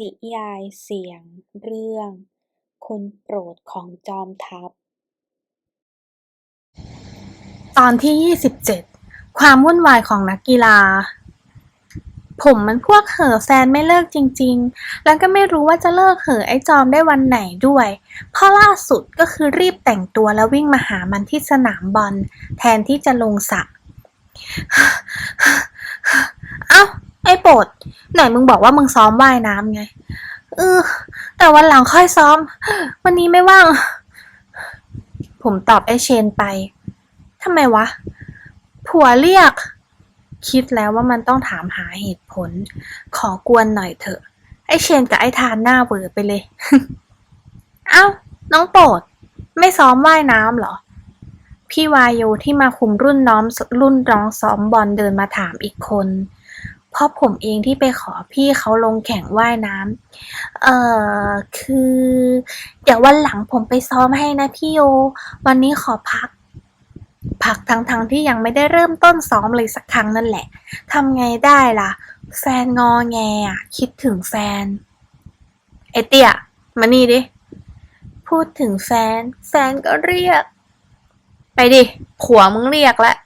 นิยายเสียงเรื่อง คนโปรดของจอมทัพ ตอนที่ 27 ความวุ่นวายของนักกีฬา ผมมันพวกเห่อแฟนไม่เลิกจริง ๆ แล้วก็ไม่รู้ว่าจะเลิกเห่อไอ้จอมได้วันไหนด้วย เพราะล่าสุดก็คือรีบแต่งตัวแล้ววิ่งมาหามันที่สนามบอล แทนที่จะลงสระ ไอ้โปรดไหนมึงบอกว่ามึงซ้อมว่ายน้ำไง เออ แต่วันหลังค่อยซ้อม วันนี้ไม่ว่าง ผมตอบไอ้เชนไปทำไมวะ ผัวเรียก คิดแล้วว่ามันต้องถามหาเหตุผล ขอกวนหน่อยเถอะ ไอ้เชนกับไอ้ทานหน้าเวอไปเลย เอ้า น้องโปรด ไม่ซ้อมว่ายน้ำเหรอ พี่วายโยที่มาคุมรุ่นน้องรุ่นน้องซ้อมบอลเดินมาถามอีกคน เพราะผมเองที่ไปขอพี่เขาลงแข่งว่ายน้ำเอ่อคือ เดี๋ยววันหลังผมไปซ้อมให้นะพี่โย วันนี้ขอพัก พักทั้งๆทที่ยังไม่ได้เริ่มต้นซ้อมเลยสักครั้งนั่นแหละทำไงได้ล่ะ แฟนงอแงอะคิดถึงแฟน ไอเตี้ยมานี่ดิ พูดถึงแฟน แฟนก็เรียก ไปดิ ผัวมึงเรียกแล้ว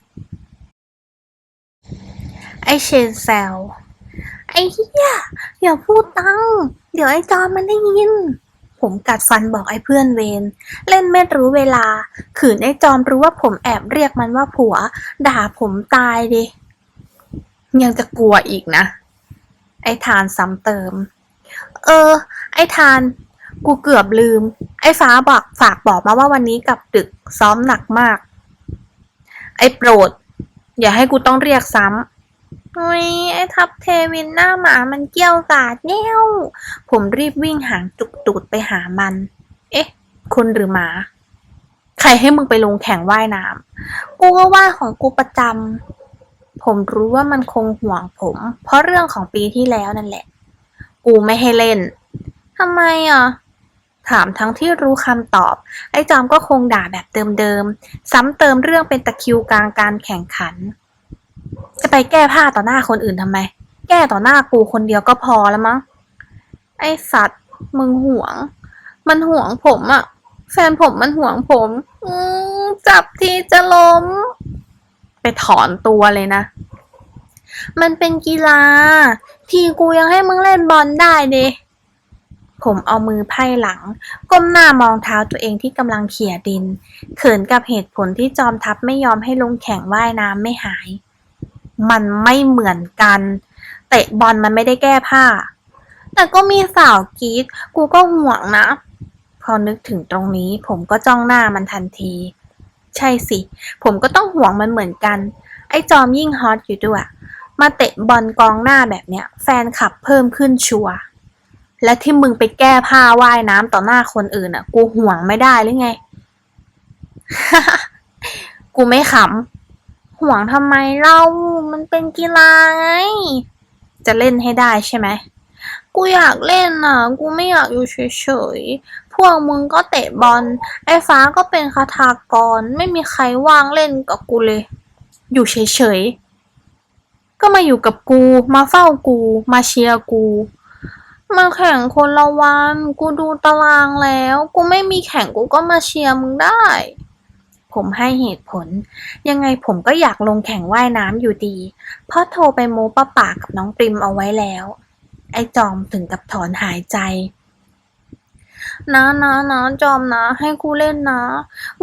อเชนแซวไอ้เหี้ยอย่าพูดตังเดี๋ยวไอ้จอมมันได้ยิน ผมกัดฟันบอกไอ้เพื่อนเวรเล่นไม่รู้เวลา ขืนไอ้จอมรู้ว่าผมแอบเรียกมันว่าผัว ด่าผมตายดิยังจะกลัวอีกนะ ไอ้ทานซ้ำเติม เออ ไอ้ทาน กูเกือบลืม ไอ้ฟ้าบอกฝากบอกมาว่าวันนี้กลับดึกซ้อมหนักมาก ไอ้โปรด อย่าให้กูต้องเรียกซ้ำ โอ้ยไอ้ทับเทวินหน้าหมามันเกี้ยวกาดแง่วผมรีบวิ่งหางจุกตูดไปหามัน เอ๊ะ คนหรือหมา ใครให้มึงไปลงแข่งว่ายน้ำกูก็ว่าของกูประจำผมรู้ว่ามันคงห่วงผม เพราะเรื่องของปีที่แล้วนั่นแหละ กูไม่ให้เล่นทำไมอะถามทั้งที่รู้คำตอบ ไอ้จอมก็คงด่าแบบเดิมๆ ซ้ำเติมเรื่องเป็นตะคิวกลางการแข่งขัน จะไปแก้ผ้าต่อหน้าคนอื่นทำไม แก้ต่อหน้ากูคนเดียวก็พอแล้วมั้ง ไอสัตว์มึงห่วง มันห่วงผมอะแฟนผมมันห่วงผมอืมจับทีจะล้ม ไปถอนตัวเลยนะ มันเป็นกีฬา ทีกูยังให้มึงเล่นบอลได้เดผมเอามือไพ่หลัง ก้มหน้ามองเท้าตัวเองที่กำลังเขี่ยดิน เขินกับเหตุผลที่จอมทัพไม่ยอมให้ลงแข่งว่ายน้ำไม่หาย มันไม่เหมือนกัน เตะบอลมันไม่ได้แก้ผ้า แต่ก็มีสาวกรีดกูก็ห่วงนะ พอนึกถึงตรงนี้ผมก็จ้องหน้ามันทันที ใช่สิ ผมก็ต้องห่วงมันเหมือนกัน ไอ้จอมยิ่งฮอตอยู่ด้วยมาเตะบอลกองหน้าแบบเนี้ย แฟนขับเพิ่มขึ้นชัวร์และที่มึงไปแก้ผ้าว่ายน้ำต่อหน้าคนอื่นอะ กูห่วงไม่ได้หรือไง กูไม่ขำ ห่วงทำไมเล่ามันเป็นกีฬาไง จะเล่นให้ได้ใช่ไหม กูอยากเล่นอะ กูไม่อยากอยู่เฉยๆ พวกมึงก็เตะบอล ไอ้ฟ้าก็เป็นคาถากร ไม่มีใครว่างเล่นกับกูเลย อยู่เฉยๆ ก็มาอยู่กับกู มาเฝ้ากู มาเชียร์กูมาแข่งคนละวัน กูดูตารางแล้ว กูไม่มีแข่งกูก็มาเชียร์มึงได้ ผมให้เหตุผล ยังไงผมก็อยากลงแข่งว่ายน้ำอยู่ดี เพราะโทรไปโมป้าปากับน้องปริมเอาไว้แล้ว ไอ้จอมถึงกับถอนหายใจ นะนะนะจอมนะ ให้กูเล่นนะ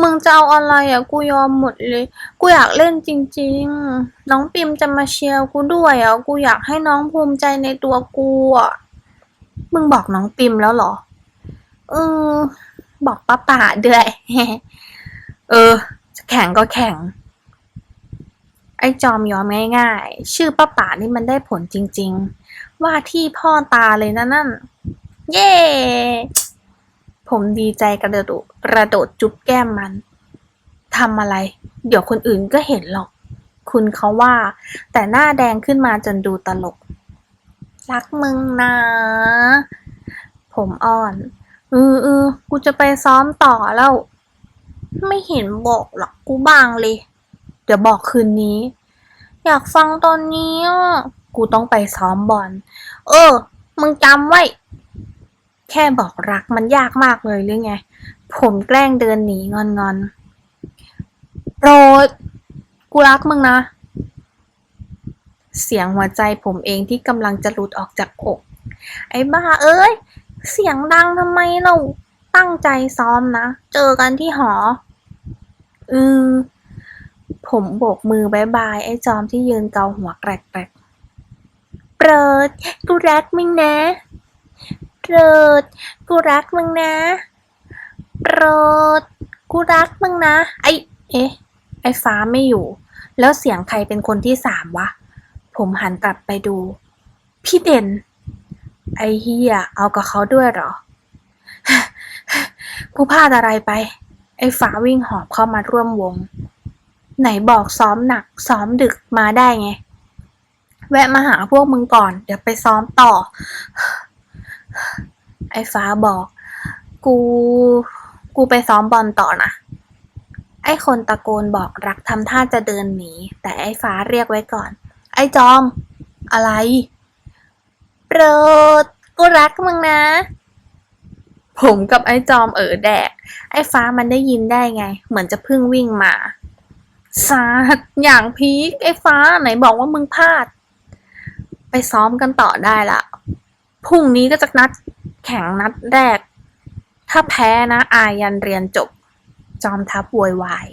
มึงจะเอาอะไรอะกูยอมหมดเลย กูอยากเล่นจริง ๆ น้องปิมจะมาเชียร์กูด้วยอะกูอยากให้น้องภูมิใจในตัวกูอะมึงบอกน้องปิมแล้วเหรอเออบอกป้าป่าด้วย เออแข่งก็แข่ง ไอ้จอมยอมง่ายๆ ชื่อป้าป่านี่มันได้ผลจริง ๆ ว่าที่พ่อตาเลยนะนั่น เย้ ผมดีใจกระโดดกระโดดจุ๊บแก้มมันทำอะไร เดี๋ยวคนอื่นก็เห็นหรอก คุณเขาว่า แต่หน้าแดงขึ้นมาจนดูตลก รักมึงนะ ผมอ้อนเออเออกูจะไปซ้อมต่อแล้ว ไม่เห็นบอกหรอกกูบางเลย เดี๋ยวบอกคืนนี้ อยากฟังตอนนี้อะกูต้องไปซ้อมบอล เออ มึงจำไว้ แค่บอกรักมันยากมากเลยหรือไง ผมแกล้งเดินหนีงอนงอนๆโปรด กูรักมึงนะ เสียงหัวใจผมเองที่กำลังจะหลุดออกจากอก ไอ้บ้าเอ้ย เสียงดังทำไมเรา ตั้งใจซ้อมนะ เจอกันที่หอ อืมผมโบกมือบายบาย ไอ้จอมที่ยืนเกาหัวแกรกๆโปรดกูรักมึงนะโปรดกูรักมึงนะโปรดกูรักมึงนะ ไอเอ๊ะ ไอ้ฟ้าไม่อยู่ แล้วเสียงใครเป็นคนที่สามวะ ผมหันกลับไปดู พี่เด่น ไอ้เฮียเอากับเขาด้วยเหรอ กูพลาดอะไรไป ไอ้ฟ้าวิ่งหอบเข้ามาร่วมวง ไหนบอกซ้อมหนัก ซ้อมดึกมาได้ไง แวะมาหาพวกมึงก่อน เดี๋ยวไปซ้อมต่อ ไอ้ฟ้าบอก กู กูไปซ้อมบอลต่อนะ ไอ้คนตะโกนบอกรักทำท่าจะเดินหนี แต่ไอ้ฟ้าเรียกไว้ก่อน ไอ้จอม อะไร โปรดกูรักมึงนะ ผมกับไอ้จอมเออแดก ไอ้ฟ้ามันได้ยินได้ไง เหมือนจะเพิ่งวิ่งมาซาดอย่างพีคไอ้ฟ้าไหนบอกว่ามึงพลาด ไปซ้อมกันต่อได้ละพรุ่งนี้ก็จะนัดแข่งนัดแรก ถ้าแพ้นะ อายยันเรียนจบ จอมทัพวยวาย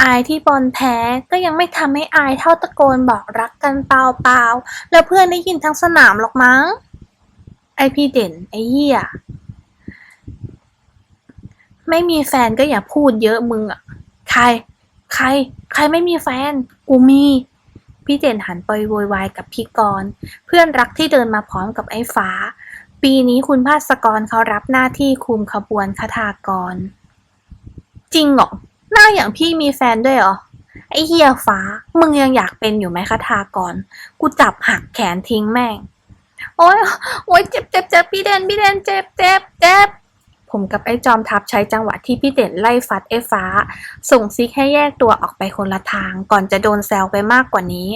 อายที่บอลแพ้ก็ยังไม่ทำให้อายเท่าตะโกนบอกรักกันเปล่าๆ แล้วเพื่อนได้ยินทั้งสนามหรอกมั้ง ไอพี่เด่น ไอเหี้ย ไม่มีแฟนก็อย่าพูดเยอะมึงอะ ใคร ใคร ใครไม่มีแฟน กูมี พี่เด่นหันไปโวยวายกับพี่กรณ์เพื่อนรักที่เดินมาพร้อมกับไอ้ฟ้า ปีนี้คุณภาสกรเขารับหน้าที่คุมขบวนคทากร จริงหรอ หน้าอย่างพี่มีแฟนด้วยหรอไอ้เฮียฟ้า มึงยังอยากเป็นอยู่ไหมคทากร กูจับหักแขนทิ้งแม่ง โอ๊ยโอ๊ยเจ็บเจ็บเจ็บพี่เด่นพี่เด่นเจ็บเจ็บเจ็บผมกับไอ้จอมทัพใช้จังหวะที่พี่เด่นไล่ฟัดไอ้ฟ้า ส่งซิกให้แยกตัวออกไปคนละทาง ก่อนจะโดนแซวไปมากกว่านี้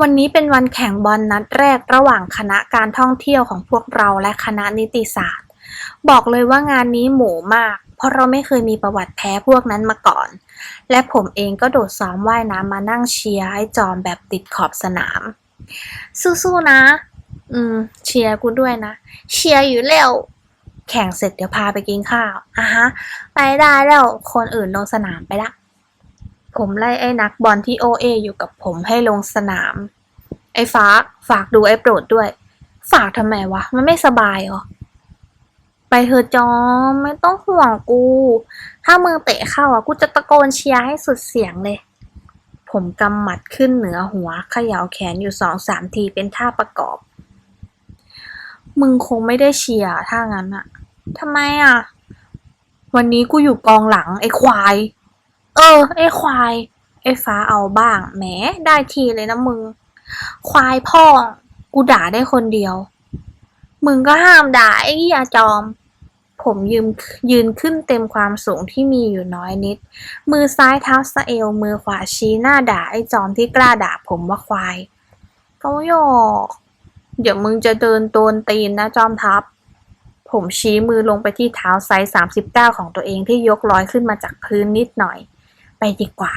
วันนี้เป็นวันแข่งบอลนัดแรกระหว่างคณะการท่องเที่ยวของพวกเราและคณะนิติศาสตร์ บอกเลยว่างานนี้หมูมาก เพราะเราไม่เคยมีประวัติแพ้พวกนั้นมาก่อน และผมเองก็โดดซ้อมว่ายน้ำมานั่งเชียร์ไอ้จอมแบบติดขอบสนาม สู้ๆนะ อืม เชียร์กูด้วยนะ เชียร์อยู่แล้ว แข่งเสร็จเดี๋ยวพาไปกินข้าวอะฮะ ไปได้แล้วคนอื่นลงสนามไปละ ผมไล่ไอ้นักบอลที่โอเออยู่กับผมให้ลงสนาม ไอ้ฟ้าฝากดูไอ้โปรดด้วย ฝากทำไมวะ มันไม่สบายเหรอไปเถอะจอม ไม่ต้องห่วงกู ถ้ามึงเตะเข้าอะ กูจะตะโกนเชียร์ให้สุดเสียงเลย ผมกำหมัดขึ้นเหนือหัวเขย่าแขนอยู่สองสามทีเป็นท่าประกอบ มึงคงไม่ได้เชียร์ถ้างั้นอะทำไมอะวันนี้กูอยู่กองหลังไอ้ควาย เออ ไอ้ควาย ไอ้ฟ้าเอาบ้าง แหม ได้ทีเลยนะมึง ควายพ่อ กูด่าได้คนเดียว มึงก็ห้ามด่าไอ้เหี้ยจอม ผมยืนยืนขึ้นเต็มความสูงที่มีอยู่น้อยนิด มือซ้ายเท้าสะเอว มือขวาชี้หน้าด่าไอ้จอมที่กล้าด่าผมว่าควายก็หยอกเดี๋ยวมึงจะเดินโดนตีนนะจอมทัพ ผมชี้มือลงไปที่เท้าไซส์สามสิบเก้าของตัวเองที่ยกลอยขึ้นมาจากพื้นนิดหน่อย ไปดีกว่า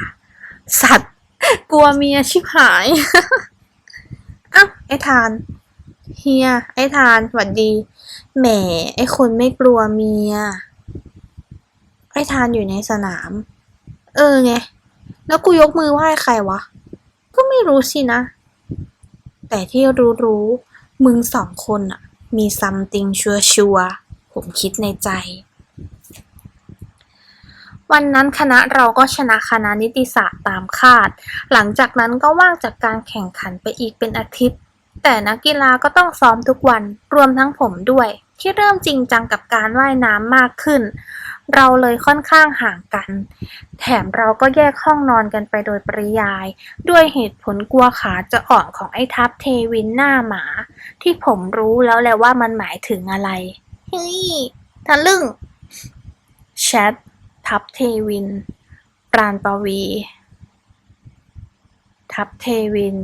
สัตว์ กลัวเมียชิบหายอ้าวไอ้ทาน เฮีย ไอ้ทานหวัดดี แหม ไอ้คนไม่กลัวเมีย ไอ้ทานอยู่ในสนาม เออไง แล้วกูยกมือไหว้ใครวะ ก็ไม่รู้สินะ แต่ที่รู้ๆมึงสองคนอะมีซัมติงชัวชัวร์ผมคิดในใจ วันนั้นคณะเราก็ชนะคณะนิติศาสตร์ตามคาด หลังจากนั้นก็ว่างจากการแข่งขันไปอีกเป็นอาทิตย์ แต่นักกีฬาก็ต้องซ้อมทุกวันรวมทั้งผมด้วย ที่เริ่มจริงจังกับการว่ายน้ำมากขึ้น เราเลยค่อนข้างห่างกัน แถมเราก็แยกห้องนอนกันไปโดยปริยาย ด้วยเหตุผลกลัวขาจะอ่อนของไอ้ทัพเทวินหน้าหมา ที่ผมรู้แล้วแหละว่ามันหมายถึงอะไรเฮ้ยทะลึ่งแชททัพเทวิน ปราณปวี ทัพเทวิน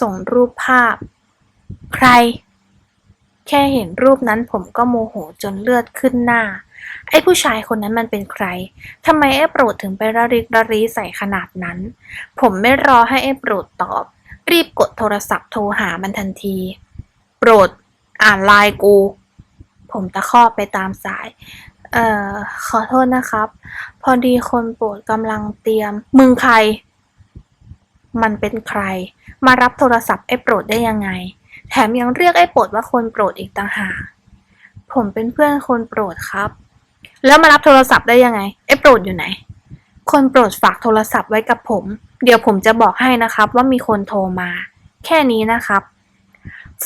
ส่งรูปภาพ ใคร แค่เห็นรูปนั้นผมก็โมโหจนเลือดขึ้นหน้า ไอ้ผู้ชายคนนั้นมันเป็นใคร ทำไมไอ้โปรดถึงไประริกระรีใส่ขนาดนั้น ผมไม่รอให้ไอ้โปรดตอบ รีบกดโทรศัพท์โทรหามันทันที โปรด อ่านไลน์กู ผมตะคอกไปตามสาย เอ่อ ขอโทษนะครับ พอดีคนโปรดกำลังเตรียม มึงใคร มันเป็นใคร มารับโทรศัพท์ไอ้โปรดได้ยังไง แถมยังเรียกไอ้โปรดว่าคนโปรดอีกต่างหากผมเป็นเพื่อนคนโปรดครับ แล้วมารับโทรศัพท์ได้ยังไง ไอ้โปรดอยู่ไหน คนโปรดฝากโทรศัพท์ไว้กับผม เดี๋ยวผมจะบอกให้นะครับว่ามีคนโทรมา แค่นี้นะครับ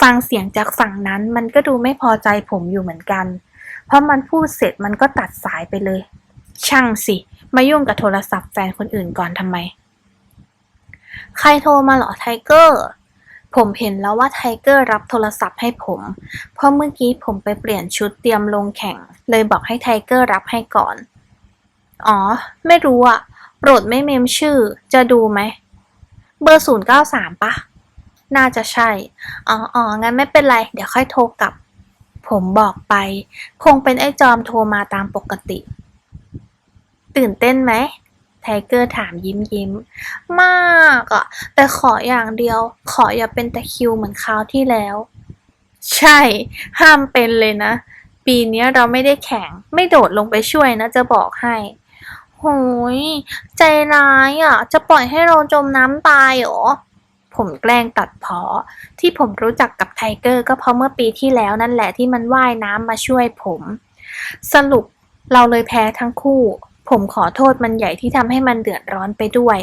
ฟังเสียงจากฝั่งนั้นมันก็ดูไม่พอใจผมอยู่เหมือนกัน เพราะมันพูดเสร็จมันก็ตัดสายไปเลย ช่างสิ มายุ่งกับโทรศัพท์แฟนคนอื่นก่อนทำไม ใครโทรมาเหรอไทเกอร์ ผมเห็นแล้วว่าไทเกอร์รับโทรศัพท์ให้ผม เพราะเมื่อกี้ผมไปเปลี่ยนชุดเตรียมลงแข่ง เลยบอกให้ไทเกอร์รับให้ก่อน อ๋อ ไม่รู้อะโปรดไม่เมมชื่อ จะดูไหม เบอร์ศูนย์เก้าสามปะ น่าจะใช่ อ๋ออ๋องั้นไม่เป็นไร เดี๋ยวค่อยโทรกลับ ผมบอกไป คงเป็นไอ้จอมโทรมาตามปกติ ตื่นเต้นไหม เกอร์ถามยิ้มยิ้ม มากอะแต่ขออย่างเดียว ขออย่าเป็นตะคิวเหมือนคราวที่แล้ว ใช่ ห้ามเป็นเลยนะ ปีนี้เราไม่ได้แข่ง ไม่โดดลงไปช่วยนะจะบอกให้โหยใจร้ายอะจะปล่อยให้เราจมน้ำตายเหรอ ผมแกล้งตัดเพอ ที่ผมรู้จักกับไทเกอร์ก็เพราะเมื่อปีที่แล้วนั่นแหละที่มันว่ายน้ำมาช่วยผม สรุปเราเลยแพ้ทั้งคู่ ผมขอโทษมันใหญ่ที่ทำให้มันเดือดร้อนไปด้วย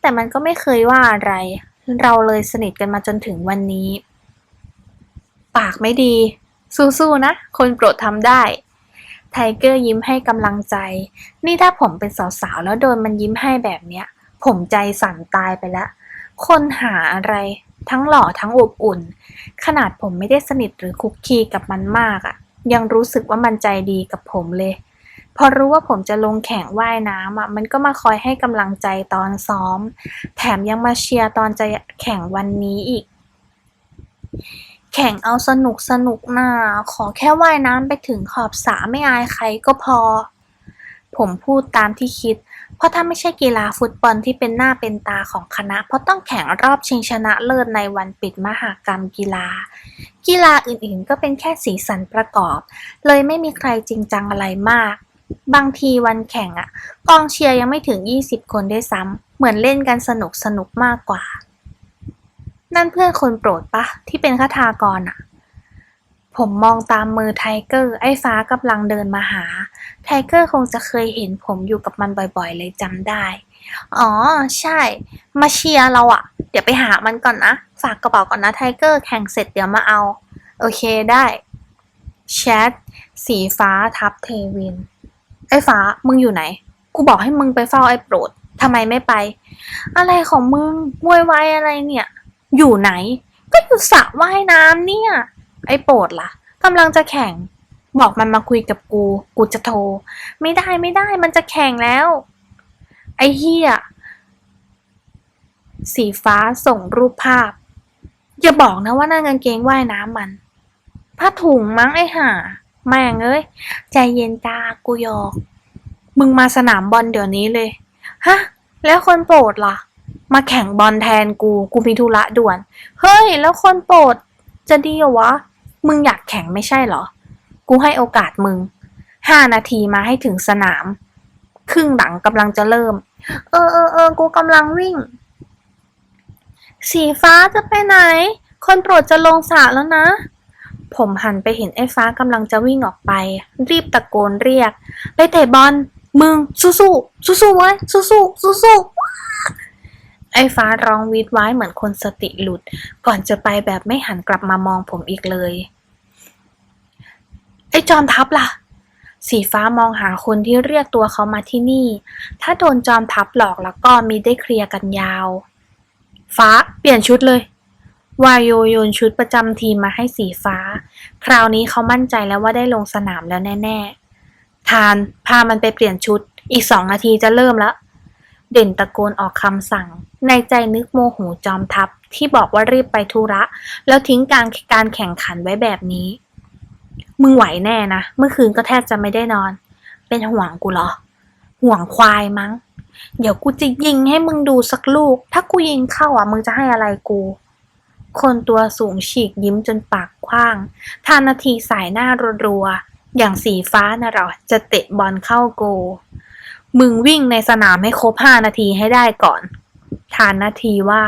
แต่มันก็ไม่เคยว่าอะไร เราเลยสนิทกันมาจนถึงวันนี้ ปากไม่ดี สู้ๆนะ คนโปรดทำได้ ไทเกอร์ยิ้มให้กำลังใจ นี่ถ้าผมเป็นสาวๆ แล้วโดนมันยิ้มให้แบบเนี้ย ผมใจสั่นตายไปแล้วคนหาอะไรทั้งหล่อทั้งอบอุ่น ขนาดผมไม่ได้สนิทหรือคุกคีกับมันมากอะ่ะยังรู้สึกว่ามันใจดีกับผมเลย พอรู้ว่าผมจะลงแข่งว่ายน้ำอะมันก็มาคอยให้กำลังใจตอนซ้อม แถมยังมาเชียร์ตอนจะแข่งวันนี้อีก แข่งเอาสนุกสนุกน่าขอแค่ว่ายน้ำไปถึงขอบสระไม่อายใครก็พอ ผมพูดตามที่คิด เพราะถ้าไม่ใช่กีฬาฟุตบอลที่เป็นหน้าเป็นตาของคณะ เพราะต้องแข่งรอบชิงชนะเลิศในวันปิดมหากรรมกีฬากีฬาอื่นๆ ก็เป็นแค่สีสันประกอบ เลยไม่มีใครจริงจังอะไรมาก บางทีวันแข่งอะกองเชียร์ยังไม่ถึง 20 คนได้วยซ้ำเหมือนเล่นกันสนุกสนุกมากกว่า นั่นเพื่อนคนโปรดปะที่เป็นคทากรอะผมมองตามมือไทเกอร์ไอ้ฟ้ากำลังเดินมาหา ไทเกอร์คงจะเคยเห็นผมอยู่กับมันบ่อยๆ เลยจำได้ อ๋อ ใช่ มาเชียร์เราอะเดี๋ยวไปหามันก่อนนะ ฝากกระเป๋าก่อนนะไทเกอร์แข่งเสร็จเดี๋ยวมาเอา โอเคได้แชทสีฟ้าทับเทวิน ไอ้ฟ้ามึงอยู่ไหน กูบอกให้มึงไปเฝ้าไอ้โปรดทำไมไม่ไป อะไรของมึงวอยวายอะไรเนี่ย อยู่ไหน ก็อยู่สระว่ายน้ำเนี่ย ไอ้โปรดล่ะกำลังจะแข่ง บอกมันมาคุยกับกู กูจะโทร ไม่ได้ไม่ได้ มันจะแข่งแล้ว ไอ้เฮียสีฟ้าส่งรูปภาพ อย่าบอกนะว่านั่นกางเกงว่ายน้ำมัน ผ้าถุงมั้งไอ้ห่า แม่งเอ้ย ใจเย็นจ้ากูหยอก มึงมาสนามบอลเดี๋ยวนี้เลย ฮะ แล้วคนโปรดล่ะ มาแข่งบอลแทนกู กูมีธุระด่วน เฮ้ย แล้วคนโปรด จะดีเหรอวะ มึงอยากแข่งไม่ใช่เหรอ กูให้โอกาสมึง ห้านาทีมาให้ถึงสนาม ครึ่งหลังกำลังจะเริ่ม เออเออเออ กูกำลังวิ่ง สีฟ้าจะไปไหน คนโปรดจะลงสระแล้วนะ ผมหันไปเห็นไอ้ฟ้ากำลังจะวิ่งออกไป รีบตะโกนเรียก ไปเตะบอล มึง สู้สู้สู้สู้ๆไว้สู้สู้สู้สู้ๆไอ้ฟ้าร้องวีดไว้เหมือนคนสติหลุด ก่อนจะไปแบบไม่หันกลับมามองผมอีกเลย ไอ้จอมทัพล่ะ สีฟ้ามองหาคนที่เรียกตัวเขามาที่นี่ ถ้าโดนจอมทัพหลอกแล้วก็มีได้เคลียร์กันยาว ฟ้าเปลี่ยนชุดเลย วายโยโยนชุดประจำทีมมาให้สีฟ้า คราวนี้เขามั่นใจแล้วว่าได้ลงสนามแล้วแน่ ๆ ทานพามันไปเปลี่ยนชุด อีกสองนาทีจะเริ่มแล้วเด่นตะโกนออกคำสั่ง ในใจนึกโมโหจอมทัพที่บอกว่ารีบไปธุระ แล้วทิ้งการการแข่งขันไว้แบบนี้ มึงไหวแน่นะ เมื่อคืนก็แทบจะไม่ได้นอน เป็นห่วงกูเหรอ ห่วงควายมั้ง เดี๋ยวกูจะยิงให้มึงดูสักลูก ถ้ากูยิงเข้าอะมึงจะให้อะไรกู คนตัวสูงฉีกยิ้มจนปากกว้าง ทานนาทีสายหน้ารัวๆ อย่างสีฟ้านะเราจะเตะบอลเข้าโก มึงวิ่งในสนามให้ครบห้านาทีให้ได้ก่อน ทานนาทีว่า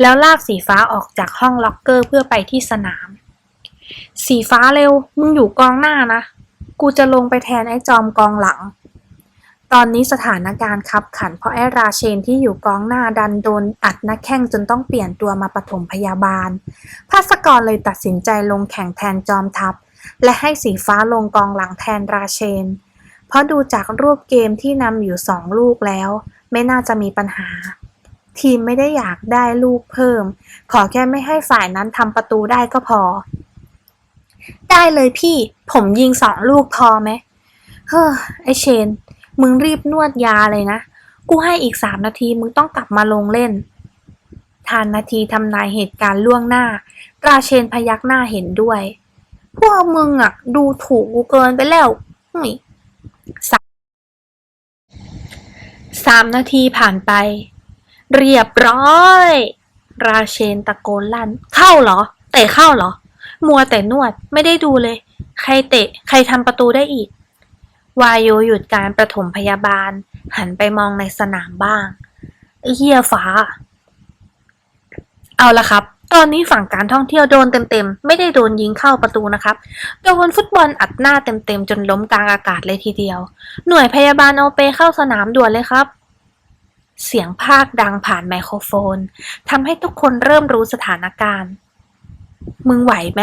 แล้วลากสีฟ้าออกจากห้องล็อกเกอร์เพื่อไปที่สนาม สีฟ้าเร็ว มึงอยู่กองหน้านะ กูจะลงไปแทนไอ้จอมกองหลัง ตอนนี้สถานการณ์คับขันเพราะไอ้ราเชนที่อยู่กองหน้าดันโดนอัดนักแข่งจนต้องเปลี่ยนตัวมาปฐมพยาบาล ภาสกรเลยตัดสินใจลงแข่งแทนจอมทัพ และให้สีฟ้าลงกองหลังแทนราเชน เพราะดูจากรูปเกมที่นำอยู่สองลูกแล้ว ไม่น่าจะมีปัญหา ทีมไม่ได้อยากได้ลูกเพิ่ม ขอแค่ไม่ให้ฝ่ายนั้นทำประตูได้ก็พอ ได้เลยพี่ ผมยิงสองลูกพอไหมเฮ้อไอเชน มึงรีบนวดยาเลยนะ กูให้อีกสามนาทีมึงต้องกลับมาลงเล่นทานนาทีทำนายเหตุการณ์ล่วงหน้าราเชนพยักหน้าเห็นด้วย พวกมึงอะดูถูกกูเกินไปแล้วสสามนาทีผ่านไป เรียบร้อย ราเชนตะโกนลั่น เข้าเหรอ เตะเข้าเหรอ มัวแต่นวดไม่ได้ดูเลย ใครเตะ ใครทำประตูได้อีก วายโยหยุดการประถมพยาบาล หันไปมองในสนามบ้างไอ้เฮียฟ้า เอาละครับ ตอนนี้ฝั่งการท่องเที่ยวโดนเต็มๆ ไม่ได้โดนยิงเข้าประตูนะครับ โดนฟุตบอลอัดหน้าเต็มๆ จนล้มกลางอากาศเลยทีเดียว หน่วยพยาบาลเอาเปเข้าสนามด่วนเลยครับ เสียงภาคดังผ่านไมโครโฟนทำให้ทุกคนเริ่มรู้สถานการณ์ มึงไหวไหม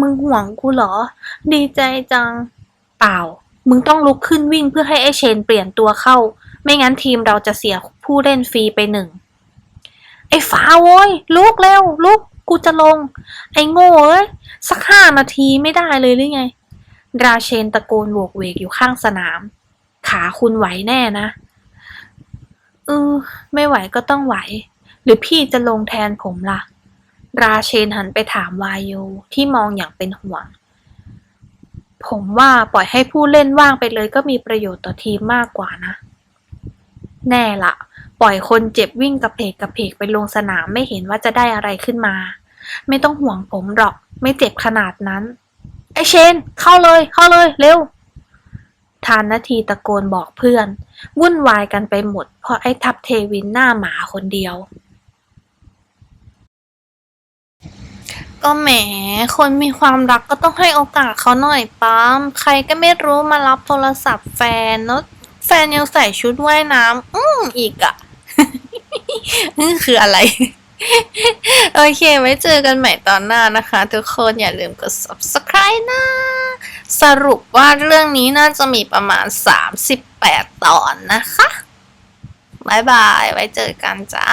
มึงห่วงกูเหรอ ดีใจจัง เปล่า มึงต้องลุกขึ้นวิ่งเพื่อให้ไอ้เชนเปลี่ยนตัวเข้า ไม่งั้นทีมเราจะเสียผู้เล่นฟรีไปหนึ่ง ไอ้ฟ้าโว้ยลุกเร็วลุกกูจะลง ไอ้โง่เอ้ยสักห้านาทีไม่ได้เลยหรือไง ราเชนตะโกนโวกเวกอยู่ข้างสนาม ขาคุณไหวแน่นะเออไม่ไหวก็ต้องไหว หรือพี่จะลงแทนผมล่ะ ราเชนหันไปถามวายโยที่มองอย่างเป็นห่วง ผมว่าปล่อยให้ผู้เล่นว่างไปเลยก็มีประโยชน์ต่อทีมมากกว่านะ แน่ละปล่อยคนเจ็บวิ่งกระเพกกระเพกไปลงสนามไม่เห็นว่าจะได้อะไรขึ้นมา ไม่ต้องห่วงผมหรอก ไม่เจ็บขนาดนั้น ไอเชน เข้าเลย เข้าเลย เร็วทานนาทีตะโกนบอกเพื่อน วุ่นวายกันไปหมด เพราะไอ้ทับเทวินหน้าหมาคนเดียว ก็แหม คนมีความรักก็ต้องให้โอกาสเขาหน่อยป้ามใครก็ไม่รู้มารับโทรศัพท์แฟนแล้วแฟนยังใส่ชุดว่ายน้ำอืมอีกอะนี่คืออะไร โอเค ไว้เจอกันใหม่ตอนหน้านะคะ ทุกคนอย่าลืมกด subscribe นะ สรุปว่าเรื่องนี้น่าจะมีประมาณ 38 ตอนนะคะบายบาย ไว้เจอกันจ้า